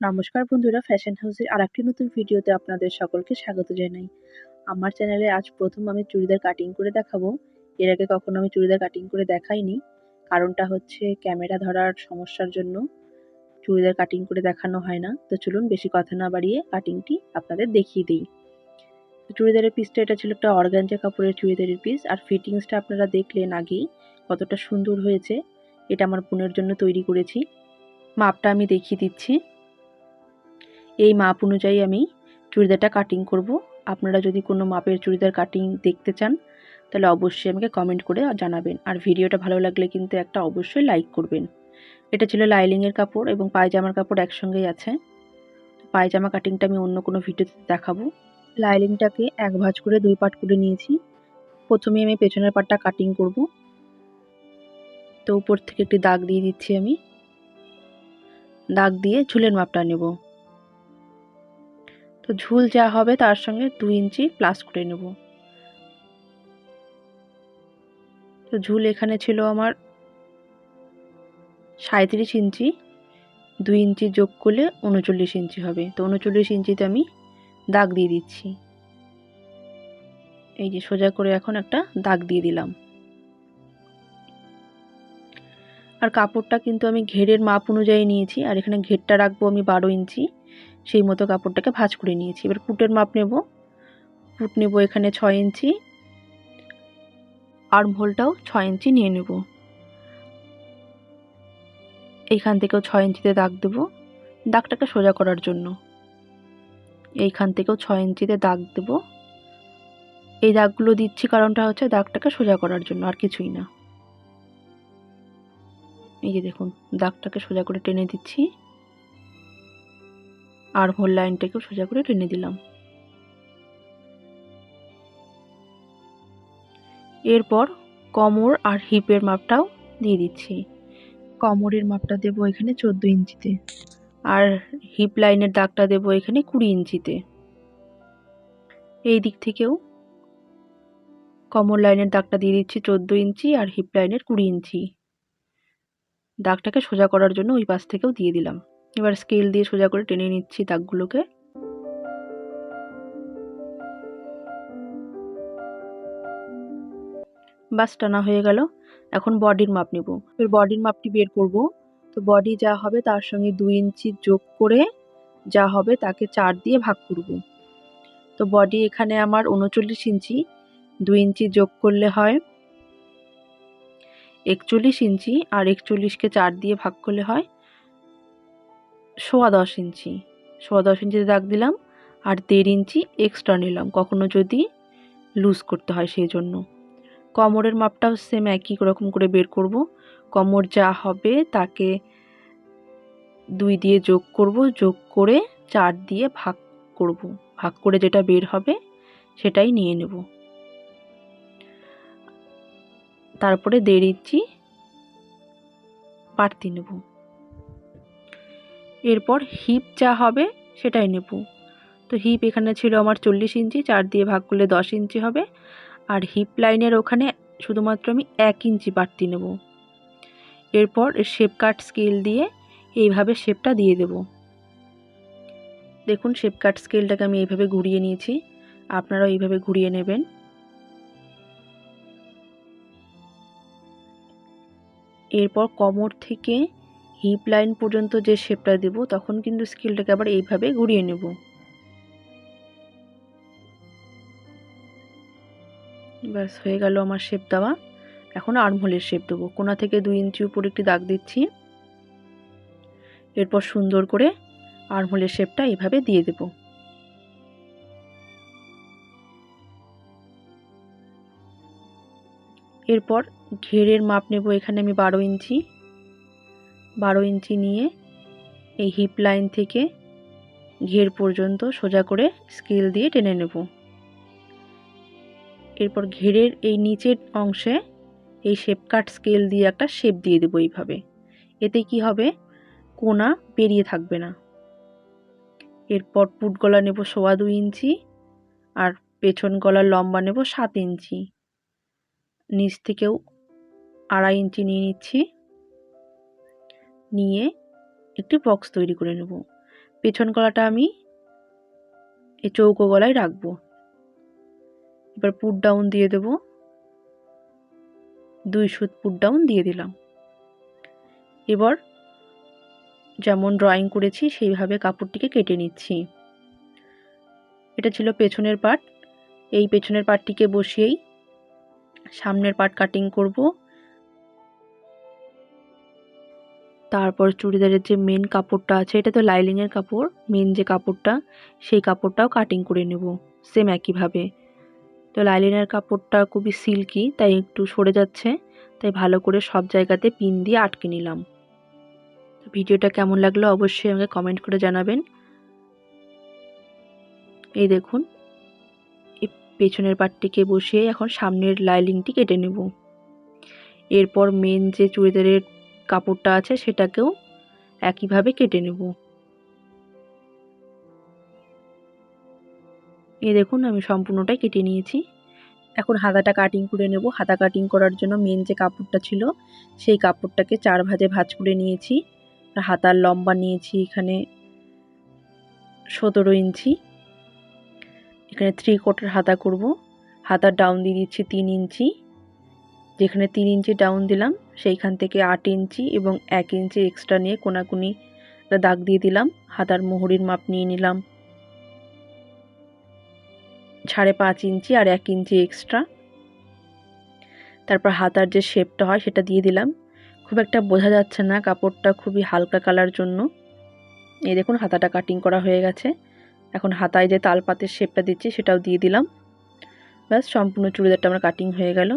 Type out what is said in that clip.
নমস্কার বন্ধুরা ফ্যাশন হাউসের আর একটি নতুন ভিডিওতে আপনাদের সকলকে স্বাগত জানাই। আমার চ্যানেলে আজ প্রথম আমি চুড়িদার কাটিং করে দেখাবো। এর আগে কখনো আমি চুড়িদার কাটিং করে দেখাইনি। কারণটা হচ্ছে ক্যামেরা ধরার সমস্যার জন্য চুড়িদার কাটিং করে দেখানো হয় না। তো চলুন বেশি কথা না বাড়িয়ে কাটিংটি আপনাদের দেখিয়ে দিই। চুড়িদারের পিসটা এটা ছিল একটা অর্গানজা কাপড়ের চুড়িদারের পিস আর ফিটিংসটা আপনারা দেখলেন আগেই কতটা সুন্দর হয়েছে। এটা আমার বোনের জন্য তৈরি করেছি। মাপটা আমি দেখিয়ে দিচ্ছি। এই মাপ অনুযায়ী আমি চুড়িদারটা কাটিং করব। আপনারা যদি কোনো মাপের চুড়িদার কাটিং দেখতে চান, তাহলে অবশ্যই আমাকে কমেন্ট করে জানাবেন। আর ভিডিওটা ভালো লাগলে কিন্তু একটা অবশ্যই লাইক করবেন। এটা ছিল লাইলিংয়ের কাপড় এবং পায়জামার কাপড় একসঙ্গেই আছে। পায়জামা কাটিংটা আমি অন্য কোনো ভিডিওতে দেখাবো। লাইলিংটাকে এক ভাঁজ করে দুই পাট করে নিয়েছি। প্রথমে আমি পেছনের পাটটা কাটিং করব। তো উপর থেকে একটি দাগ দিয়ে দিচ্ছি আমি। দাগ দিয়ে ঝুলের মাপটা নেব। তো ঝুল যা হবে তার সঙ্গে দু ইঞ্চি প্লাস করে নেব। তো ঝুল এখানে ছিল আমার সাঁত্রিশ ইঞ্চি, দুই ইঞ্চি যোগ করলে উনচল্লিশ ইঞ্চি হবে। তো উনচল্লিশ ইঞ্চিতে আমি দাগ দিয়ে দিচ্ছি। এই যে সোজা করে এখন একটা দাগ দিয়ে দিলাম। আর কাপড়টা কিন্তু আমি ঘেরের মাপ অনুযায়ী নিয়েছি, আর এখানে ঘেরটা রাখব আমি বারো ইঞ্চি। সেই মতো কাপড়টাকে ভাঁজ করে নিয়েছি। এবার পুটের মাপ নেব। পুট নেব এখানে ছয় ইঞ্চি। আর্ম হোলটাও ছয় ইঞ্চি নিয়ে নেব। এইখান থেকেও ছয় ইঞ্চিতে দাগ দেব দাগটাকে সোজা করার জন্য। এইখান থেকেও ছয় ইঞ্চিতে দাগ দেব। এই দাগগুলো দিচ্ছি কারণটা হচ্ছে দাগটাকে সোজা করার জন্য, আর কিছুই না। এই যে দেখুন, দাগটাকে সোজা করে টেনে দিচ্ছি। আর হোল লাইনটাকেও সোজা করে টেনে দিলাম। এরপর কমর আর হিপের মাপটাও দিয়ে দিচ্ছি। কমরের মাপটা দেবো এখানে চোদ্দ ইঞ্চিতে। আর হিপ লাইনের দাগটা দেবো এখানে কুড়ি ইঞ্চিতে। এই দিক থেকেও কমর লাইনের দাগটা দিয়ে দিচ্ছি চোদ্দ ইঞ্চি আর হিপ লাইনের কুড়ি ইঞ্চি। দাগটাকে সোজা করার জন্য ওই পাশ থেকেও দিয়ে দিলাম। এবার স্কেল দিয়ে সোজা করে টেনে নিচ্ছি দাগগুলোকে। বাস টানা হয়ে গেল। এখন বডির মাপ নেব। এর বডির মাপটি বের করব। তো বডি যা হবে তার সঙ্গে দুই ইঞ্চি যোগ করে যা হবে তাকে চার দিয়ে ভাগ করব। তো বডি এখানে আমার উনচল্লিশ ইঞ্চি। দুই ইঞ্চি যোগ করলে হয় একচল্লিশ ইঞ্চি আর একচল্লিশকে চার দিয়ে ভাগ করলে হয় সোয়া দশ ইঞ্চি। সোয়া দশ ইঞ্চিতে দাগ দিলাম আর দেড় ইঞ্চি এক্সট্রা নিলাম, কখনো যদি লুজ করতে হয় সেই জন্য। কমরের মাপটাও সেম একই রকম করে বের করব। কমর যা হবে তাকে দুই দিয়ে যোগ করব, যোগ করে চার দিয়ে ভাগ করব। ভাগ করে যেটা বের হবে সেটাই নিয়ে নেব। তারপরে দেড় ইঞ্চি বাড়তি নেব। এরপর হিপ যা হবে সেটাই নেব। তো হিপ এখানে ছিল আমার চল্লিশ ইঞ্চি, চার দিয়ে ভাগ করলে দশ ইঞ্চি হবে। আর হিপ লাইনের ওখানে শুধুমাত্র আমি এক ইঞ্চি বাড়তি নেব। এরপর শেপ কাট স্কেল দিয়ে এইভাবে শেপটা দিয়ে দেব। দেখুন শেপ কাট স্কেলটাকে আমি এইভাবে ঘুরিয়ে নিয়েছি। আপনারাও এইভাবে ঘুরিয়ে নেবেন। এরপর কোমর থেকে হিপ লাইন পর্যন্ত যে শেপটা দেব, তখন কিন্তু স্কেলটাকে আবার এইভাবে ঘুরিয়ে নেব। ব্যাস, হয়ে গেল আমার শেপ দেওয়া। এখন আর্মহোলের শেপ দেবো। কোনা থেকে দুই ইঞ্চি উপর একটি দাগ দিচ্ছি। এরপর সুন্দর করে আর্মহোলের শেপটা এইভাবে দিয়ে দেব। এরপর ঘেরের মাপ নেব, এখানে আমি বারো ইঞ্চি। বারো ইঞ্চি নিয়ে এই হিপ লাইন থেকে ঘের পর্যন্ত সোজা করে স্কেল দিয়ে টেনে নেব। এরপর ঘেরের এই নিচের অংশে এই শেপ কাট স্কেল দিয়ে একটা শেপ দিয়ে দেবো এইভাবে। এতে কি হবে? কোনা বেরিয়ে থাকবে না। এরপর পুট গলা নেব সোয়া দুই ইঞ্চি আর পেছন গলার লম্বা নেব সাত ইঞ্চি। নিচ থেকেও আড়াই ইঞ্চি নিয়ে নিচ্ছি। নিয়ে একটি বক্স তৈরি করে নেব। পেছন গলাটা আমি এই চৌকো গলায় রাখব। এবার পুট ডাউন দিয়ে দেব। দুই সুত পুট ডাউন দিয়ে দিলাম। এবার যেমন ড্রয়িং করেছি, সেইভাবে কাপড়টিকে কেটে নিচ্ছি। এটা ছিল পেছনের পার্ট এই পেছনের পার্টটিকে বসিয়েই সামনের পার্ট কাটিং করব। তারপর চুড়িদারের যে মেন কাপড়টা আছে, এটা তো লাইলিংয়ের কাপড় মেন যে কাপড়টা, সেই কাপড়টাও কাটিং করে নেব সেম একইভাবে। তো লাইলিনের কাপড়টা খুবই সিল্কি তাই একটু সরে যাচ্ছে, তাই ভালো করে সব জায়গাতে পিন দিয়ে আটকে নিলাম। ভিডিওটা কেমন লাগল অবশ্যই আমাকে কমেন্ট করে জানাবেন। এই দেখুন এই পেছনের পাটটিকে বসিয়ে এখন সামনের লাইলিংটি কেটে নেব। এরপর মেন যে চুড়িদারের কাপড়টা আছে সেটাকেও একইভাবে কেটে নেব। এই দেখুন, আমি সম্পূর্ণটাই কেটে নিয়েছি। এখন হাতাটা কাটিং করে নেব। হাতা কাটিং করার জন্য মেন যে কাপড়টা ছিল, সেই কাপড়টাকে চার ভাজে ভাজ করে নিয়েছি। হাতার লম্বা নিয়েছি এখানে সতেরো ইঞ্চি। এখানে থ্রি কোটার হাতা করব। হাতার ডাউন দিয়ে দিচ্ছি তিন ইঞ্চি। যেখানে তিন ইঞ্চি ডাউন দিলাম, সেইখান থেকে আট ইঞ্চি এবং এক ইঞ্চি এক্সট্রা নিয়ে কোনাকুনি দাগ দিয়ে দিলাম, হাতার মোহরির মাপ নিয়ে নিলাম। সাড়ে পাঁচ ইঞ্চি আর এক ইঞ্চি এক্সট্রা তারপর হাতার যে শেপটা হয় সেটা দিয়ে দিলাম। খুব একটা বোঝা যাচ্ছে না কাপড়টা খুবই হালকা কালার জন্য। এই দেখুন হাতাটা কাটিং করা হয়ে গেছে। এখন হাতায় যে তালপাতের শেপটা দিচ্ছি সেটাও দিয়ে দিলাম। ব্যাস, সম্পূর্ণ চুড়িদারটা আমার কাটিং হয়ে গেল।